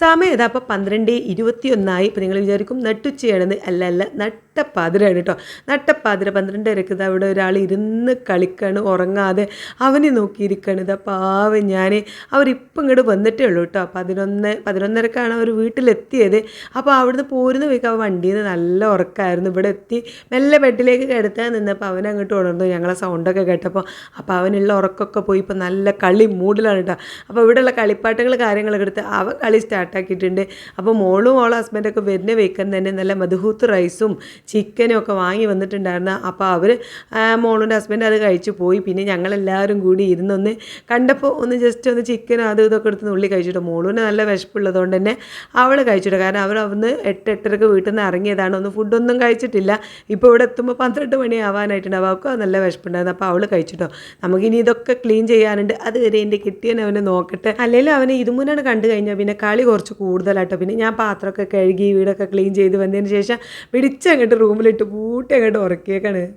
സമയം ഇതാ അപ്പോൾ പന്ത്രണ്ട് ഇരുപത്തിയൊന്നായി. ഇപ്പോൾ നിങ്ങൾ വിചാരിക്കും നട്ടുച്ചയാണെന്ന്. അല്ല അല്ല നട്ടപ്പാതിരാണ് കേട്ടോ. നട്ടപ്പാതിര പന്ത്രണ്ടരക്ക് ഇത് അവിടെ ഒരാൾ ഇരുന്ന് കളിക്കാണ് ഉറങ്ങാതെ അവനെ നോക്കിയിരിക്കുകയാണ് ഇതാ പാവം ഞാൻ അവരിപ്പം ഇങ്ങോട്ട് വന്നിട്ടേ ഉള്ളൂ കേട്ടോ. പതിനൊന്ന് പതിനൊന്നരക്കാണ് അവർ വീട്ടിലെത്തിയത്. അപ്പോൾ അവിടുന്ന് പോരുന്ന വയ്ക്ക് ആ വണ്ടിയിൽ നിന്ന് നല്ല ഉറക്കമായിരുന്നു ഇവിടെ എത്തി മെല്ലെ ബെഡിലേക്ക് കിടത്താൻ നിന്നപ്പോൾ അവൻ അങ്ങോട്ട് ഉണർന്നു. ഞങ്ങളെ സൗണ്ടൊക്കെ കേട്ടപ്പോൾ അപ്പോൾ അവനുള്ള ഉറക്കമൊക്കെ പോയി. ഇപ്പോൾ നല്ല കളി മൂഡിലാണ് കേട്ടോ. അപ്പോൾ ഇവിടെയുള്ള കളിപ്പാട്ടങ്ങൾ കാര്യങ്ങളൊക്കെ എടുത്ത് അവ കളി സ്റ്റാർട്ടാക്കിയിട്ടുണ്ട് അപ്പോൾ മോളും മോളും ഹസ്ബൻഡൊക്കെ വരുന്ന വെക്കാൻ തന്നെ നല്ല മധുഹൂത്ത് റൈസും ചിക്കനും ഒക്കെ വാങ്ങി വന്നിട്ടുണ്ടായിരുന്നു. അപ്പോൾ അവർ മോളുടെ ഹസ്ബൻഡ് അത് കഴിച്ചു പോയി. പിന്നെ ഞങ്ങളെല്ലാവരും കൂടി ഇരുന്നൊന്ന് കണ്ടപ്പോൾ ഒന്ന് ജസ്റ്റ് ഒന്ന് ചിക്കനും അത് ഇതൊക്കെ എടുത്ത് ഉള്ളി കഴിച്ചിട്ട്. മോളൂന് നല്ല വിശപ്പുള്ളതുകൊണ്ട് തന്നെ അവൾ കഴിച്ചിട്ട്. കാരണം അവർ അവിടുന്ന് എട്ട് എട്ടരക്ക് വീട്ടിൽ നിന്ന് ഇറങ്ങിയതാണ്. ഒന്ന് ഫുഡൊന്നും കഴിച്ചിട്ടില്ല. ഇപ്പോൾ ഇവിടെ എത്തുമ്പോൾ പന്ത്രണ്ട് മണി ആവാനായിട്ടുണ്ട് അവൾക്ക് നല്ല വിശപ്പുണ്ടായിരുന്നു. അപ്പോൾ അവൾ കഴിച്ചിട്ടോ. നമുക്കിനി ഇതൊക്കെ ക്ലീൻ ചെയ്യാനുണ്ട്. അതുവരെ എന്റെ കിട്ടിയവനെ അവനെ നോക്കട്ടെ. അല്ലെങ്കിൽ അവനെ ഇതുമുന്നാണ് കണ്ടു കഴിഞ്ഞാൽ പിന്നെ കളി കുറച്ച് കൂടുതലാട്ടോ പിന്നെ ഞാൻ പാത്രമൊക്കെ കഴുകി വീടൊക്കെ ക്ലീൻ ചെയ്ത് വന്നതിന് ശേഷം പിടിച്ചങ്ങോട്ട് റൂമിലിട്ട് പൂട്ടി അങ്ങോട്ട് ഉറക്കിയേക്കാണ്.